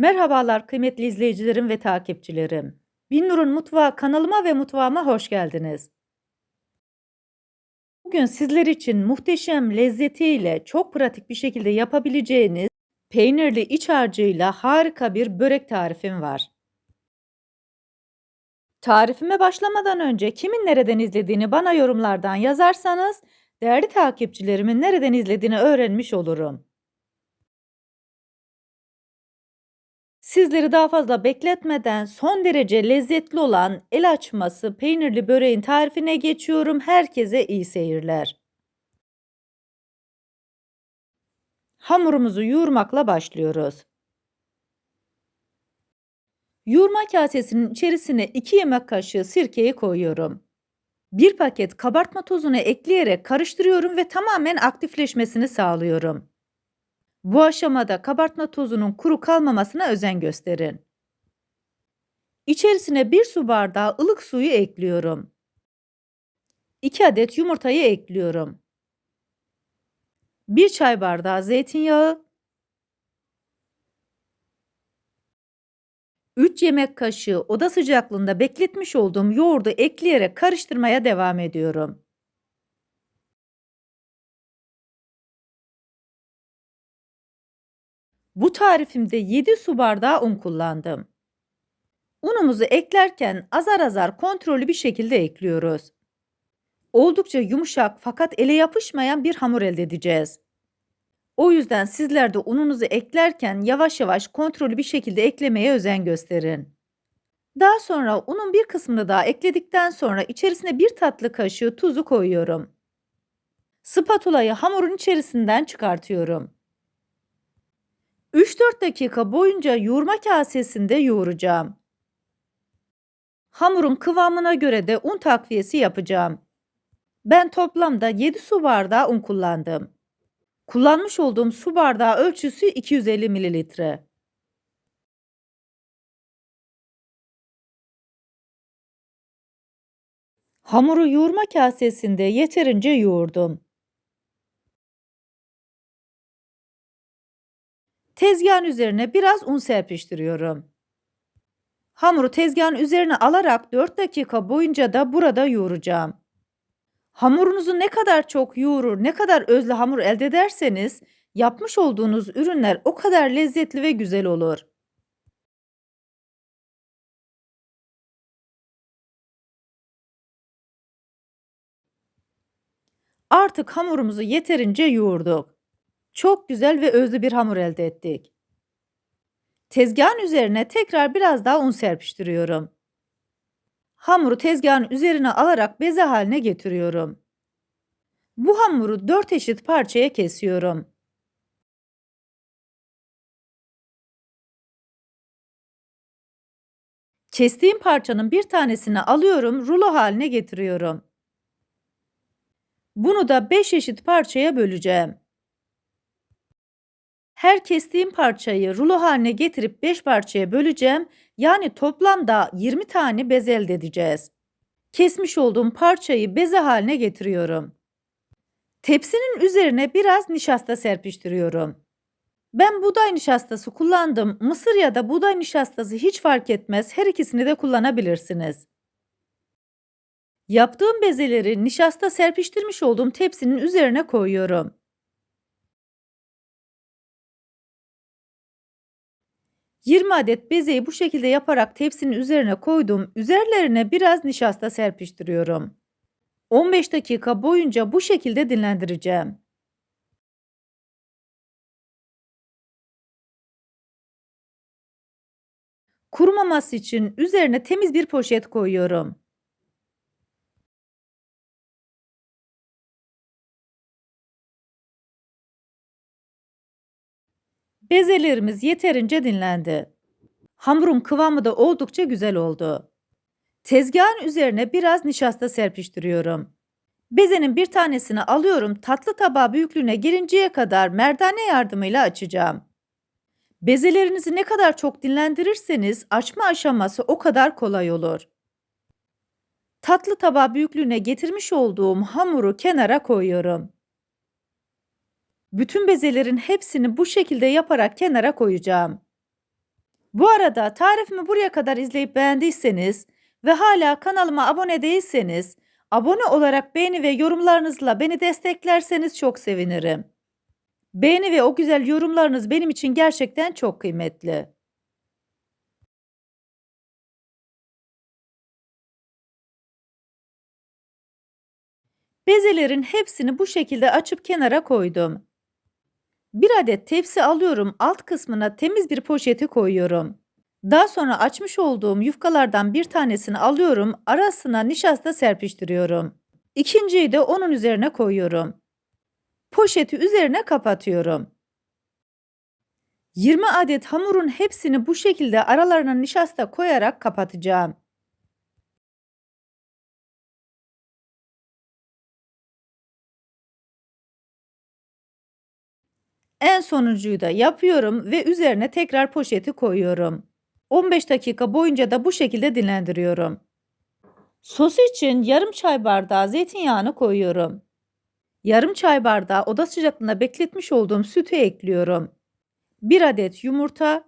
Merhabalar kıymetli izleyicilerim ve takipçilerim. Binnur'un Mutfağı kanalıma ve mutfağıma hoş geldiniz. Bugün sizler için muhteşem lezzetiyle çok pratik bir şekilde yapabileceğiniz peynirli iç harcıyla harika bir börek tarifim var. Tarifime başlamadan önce kimin nereden izlediğini bana yorumlardan yazarsanız değerli takipçilerimin nereden izlediğini öğrenmiş olurum. Sizleri daha fazla bekletmeden son derece lezzetli olan el açması peynirli böreğin tarifine geçiyorum. Herkese iyi seyirler. Hamurumuzu yoğurmakla başlıyoruz. Yoğurma kasesinin içerisine 2 yemek kaşığı sirkeyi koyuyorum. 1 paket kabartma tozunu ekleyerek karıştırıyorum ve tamamen aktifleşmesini sağlıyorum. Bu aşamada kabartma tozunun kuru kalmamasına özen gösterin. İçerisine 1 su bardağı ılık suyu ekliyorum. 2 adet yumurtayı ekliyorum. 1 çay bardağı zeytinyağı, 3 yemek kaşığı oda sıcaklığında bekletmiş olduğum yoğurdu ekleyerek karıştırmaya devam ediyorum. Bu tarifimde 7 su bardağı un kullandım. Unumuzu eklerken azar azar kontrollü bir şekilde ekliyoruz. Oldukça yumuşak fakat ele yapışmayan bir hamur elde edeceğiz. O yüzden sizler de ununuzu eklerken yavaş yavaş kontrollü bir şekilde eklemeye özen gösterin. Daha sonra unun bir kısmını daha ekledikten sonra içerisine bir tatlı kaşığı tuzu koyuyorum. Spatulayı hamurun içerisinden çıkartıyorum. 3-4 dakika boyunca yoğurma kasesinde yoğuracağım. Hamurun kıvamına göre de un takviyesi yapacağım. Ben toplamda 7 su bardağı un kullandım. Kullanmış olduğum su bardağı ölçüsü 250 mililitre. Hamuru yoğurma kasesinde yeterince yoğurdum. Tezgahın üzerine biraz un serpiştiriyorum. Hamuru tezgahın üzerine alarak 4 dakika boyunca da burada yoğuracağım. Hamurunuzu ne kadar çok yoğurur, ne kadar özlü hamur elde ederseniz yapmış olduğunuz ürünler o kadar lezzetli ve güzel olur. Artık hamurumuzu yeterince yoğurduk. Çok güzel ve özlü bir hamur elde ettik. Tezgahın üzerine tekrar biraz daha un serpiştiriyorum. Hamuru tezgahın üzerine alarak beze haline getiriyorum. Bu hamuru 4 eşit parçaya kesiyorum. Kestiğim parçanın bir tanesini alıyorum, rulo haline getiriyorum. Bunu da 5 eşit parçaya böleceğim. Her kestiğim parçayı rulo haline getirip 5 parçaya böleceğim. Yani toplamda 20 tane bez elde edeceğiz. Kesmiş olduğum parçayı beze haline getiriyorum. Tepsinin üzerine biraz nişasta serpiştiriyorum. Ben buğday nişastası kullandım. Mısır ya da buğday nişastası hiç fark etmez. Her ikisini de kullanabilirsiniz. Yaptığım bezeleri nişasta serpiştirmiş olduğum tepsinin üzerine koyuyorum. 20 adet bezeyi bu şekilde yaparak tepsinin üzerine koydum. Üzerlerine biraz nişasta serpiştiriyorum. 15 dakika boyunca bu şekilde dinlendireceğim. Kurumaması için üzerine temiz bir poşet koyuyorum. Bezelerimiz yeterince dinlendi. Hamurun kıvamı da oldukça güzel oldu. Tezgahın üzerine biraz nişasta serpiştiriyorum. Bezenin bir tanesini alıyorum tatlı tabağı büyüklüğüne gelinceye kadar merdane yardımıyla açacağım. Bezelerinizi ne kadar çok dinlendirirseniz açma aşaması o kadar kolay olur. Tatlı tabağı büyüklüğüne getirmiş olduğum hamuru kenara koyuyorum. Bütün bezelerin hepsini bu şekilde yaparak kenara koyacağım. Bu arada tarifimi buraya kadar izleyip beğendiyseniz ve hala kanalıma abone değilseniz abone olarak beğeni ve yorumlarınızla beni desteklerseniz çok sevinirim. Beğeni ve o güzel yorumlarınız benim için gerçekten çok kıymetli. Bezelerin hepsini bu şekilde açıp kenara koydum. Bir adet tepsi alıyorum, alt kısmına temiz bir poşeti koyuyorum. Daha sonra açmış olduğum yufkalardan bir tanesini alıyorum, arasına nişasta serpiştiriyorum. İkinciyi de onun üzerine koyuyorum. Poşeti üzerine kapatıyorum. 20 adet hamurun hepsini bu şekilde aralarına nişasta koyarak kapatacağım. En sonuncuyu da yapıyorum ve üzerine tekrar poşeti koyuyorum. 15 dakika boyunca da bu şekilde dinlendiriyorum. Sos için yarım çay bardağı zeytinyağını koyuyorum. Yarım çay bardağı oda sıcaklığında bekletmiş olduğum sütü ekliyorum. 1 adet yumurta,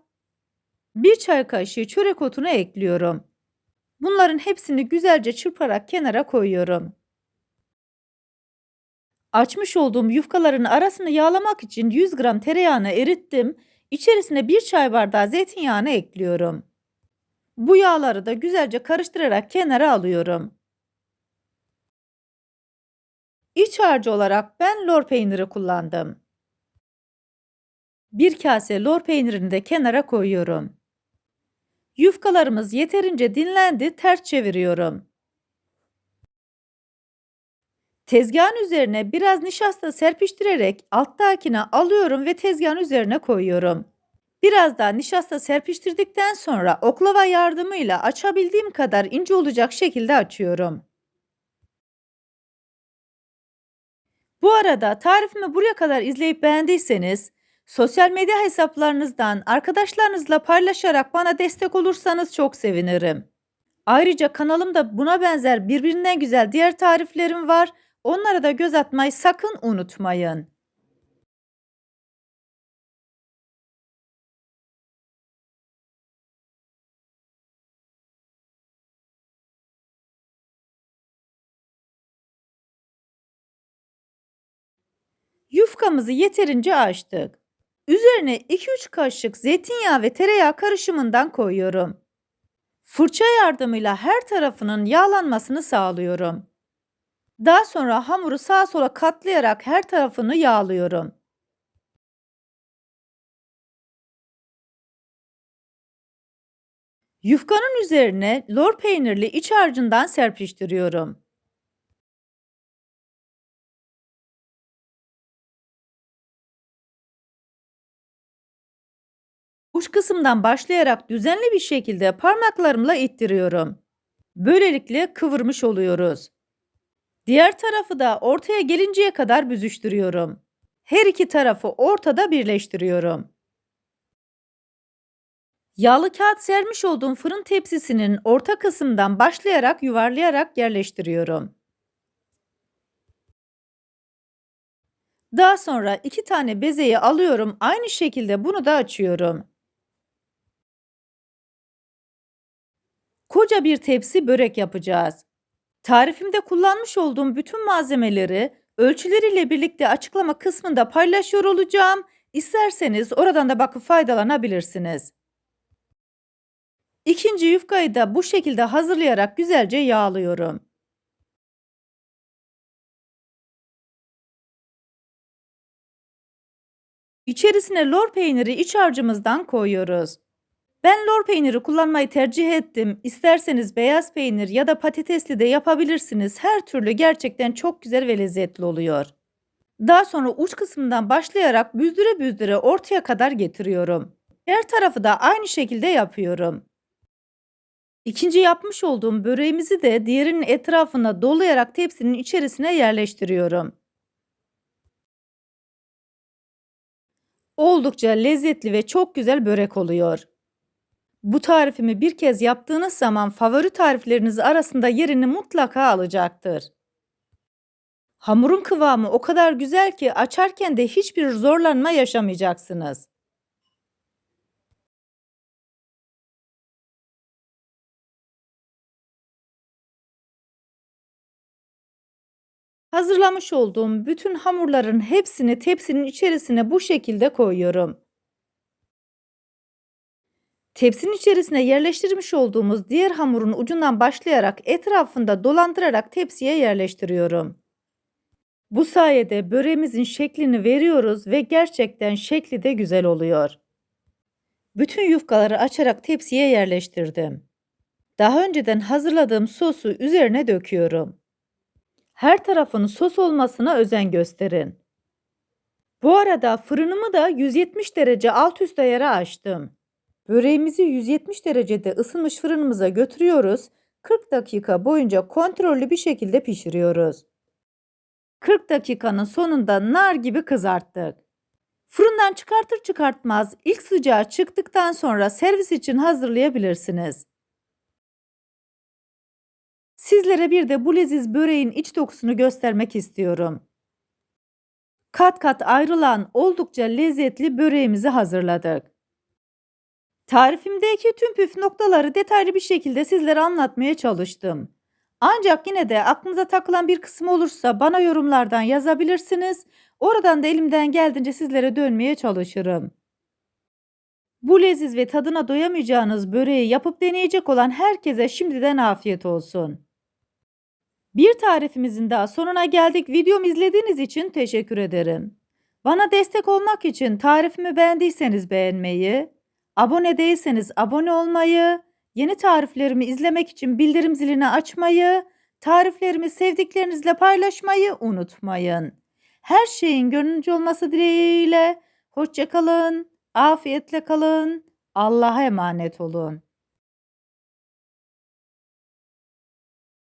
1 çay kaşığı çörek otunu ekliyorum. Bunların hepsini güzelce çırparak kenara koyuyorum. Açmış olduğum yufkaların arasını yağlamak için 100 gram tereyağını erittim. İçerisine 1 çay bardağı zeytinyağını ekliyorum. Bu yağları da güzelce karıştırarak kenara alıyorum. İç harcı olarak ben lor peyniri kullandım. Bir kase lor peynirini de kenara koyuyorum. Yufkalarımız yeterince dinlendi, ters çeviriyorum. Tezgahın üzerine biraz nişasta serpiştirerek alttakine alıyorum ve tezgahın üzerine koyuyorum. Biraz daha nişasta serpiştirdikten sonra oklava yardımıyla açabildiğim kadar ince olacak şekilde açıyorum. Bu arada tarifimi buraya kadar izleyip beğendiyseniz sosyal medya hesaplarınızdan arkadaşlarınızla paylaşarak bana destek olursanız çok sevinirim. Ayrıca kanalımda buna benzer birbirinden güzel diğer tariflerim var. Onlara da göz atmayı sakın unutmayın. Yufkamızı yeterince açtık. Üzerine 2-3 kaşık zeytinyağı ve tereyağı karışımından koyuyorum. Fırça yardımıyla her tarafının yağlanmasını sağlıyorum. Daha sonra hamuru sağa sola katlayarak her tarafını yağlıyorum. Yufkanın üzerine lor peynirli iç harcından serpiştiriyorum. Uç kısımdan başlayarak düzenli bir şekilde parmaklarımla ittiriyorum. Böylelikle kıvırmış oluyoruz. Diğer tarafı da ortaya gelinceye kadar büzüştürüyorum. Her iki tarafı ortada birleştiriyorum. Yağlı kağıt sermiş olduğum fırın tepsisinin orta kısımdan başlayarak yuvarlayarak yerleştiriyorum. Daha sonra iki tane bezeyi alıyorum. Aynı şekilde bunu da açıyorum. Koca bir tepsi börek yapacağız. Tarifimde kullanmış olduğum bütün malzemeleri ölçüleriyle birlikte açıklama kısmında paylaşıyor olacağım. İsterseniz oradan da bakıp faydalanabilirsiniz. İkinci yufkayı da bu şekilde hazırlayarak güzelce yağlıyorum. İçerisine lor peyniri iç harcımızdan koyuyoruz. Ben lor peyniri kullanmayı tercih ettim. İsterseniz beyaz peynir ya da patatesli de yapabilirsiniz. Her türlü gerçekten çok güzel ve lezzetli oluyor. Daha sonra uç kısmından başlayarak büzdüre büzdüre ortaya kadar getiriyorum. Her tarafı da aynı şekilde yapıyorum. İkinci yapmış olduğum böreğimizi de diğerinin etrafına dolayarak tepsinin içerisine yerleştiriyorum. Oldukça lezzetli ve çok güzel börek oluyor. Bu tarifimi bir kez yaptığınız zaman favori tarifleriniz arasında yerini mutlaka alacaktır. Hamurun kıvamı o kadar güzel ki açarken de hiçbir zorlanma yaşamayacaksınız. Hazırlamış olduğum bütün hamurların hepsini tepsinin içerisine bu şekilde koyuyorum. Tepsinin içerisine yerleştirmiş olduğumuz diğer hamurun ucundan başlayarak etrafında dolandırarak tepsiye yerleştiriyorum. Bu sayede böreğimizin şeklini veriyoruz ve gerçekten şekli de güzel oluyor. Bütün yufkaları açarak tepsiye yerleştirdim. Daha önceden hazırladığım sosu üzerine döküyorum. Her tarafın sos olmasına özen gösterin. Bu arada fırınımı da 170 derece alt üst ayara açtım. Böreğimizi 170 derecede ısınmış fırınımıza götürüyoruz. 40 dakika boyunca kontrollü bir şekilde pişiriyoruz. 40 dakikanın sonunda nar gibi kızarttık. Fırından çıkartır çıkartmaz ilk sıcağı çıktıktan sonra servis için hazırlayabilirsiniz. Sizlere bir de bu leziz böreğin iç dokusunu göstermek istiyorum. Kat kat ayrılan oldukça lezzetli böreğimizi hazırladık. Tarifimdeki tüm püf noktaları detaylı bir şekilde sizlere anlatmaya çalıştım. Ancak yine de aklınıza takılan bir kısım olursa bana yorumlardan yazabilirsiniz. Oradan da elimden geldiğince sizlere dönmeye çalışırım. Bu leziz ve tadına doyamayacağınız böreği yapıp deneyecek olan herkese şimdiden afiyet olsun. Bir tarifimizin daha sonuna geldik. Videomu izlediğiniz için teşekkür ederim. Bana destek olmak için tarifimi beğendiyseniz beğenmeyi, abone değilseniz abone olmayı, yeni tariflerimi izlemek için bildirim zilini açmayı, tariflerimi sevdiklerinizle paylaşmayı unutmayın. Her şeyin gönlünce olması dileğiyle hoşça kalın, afiyetle kalın, Allah'a emanet olun.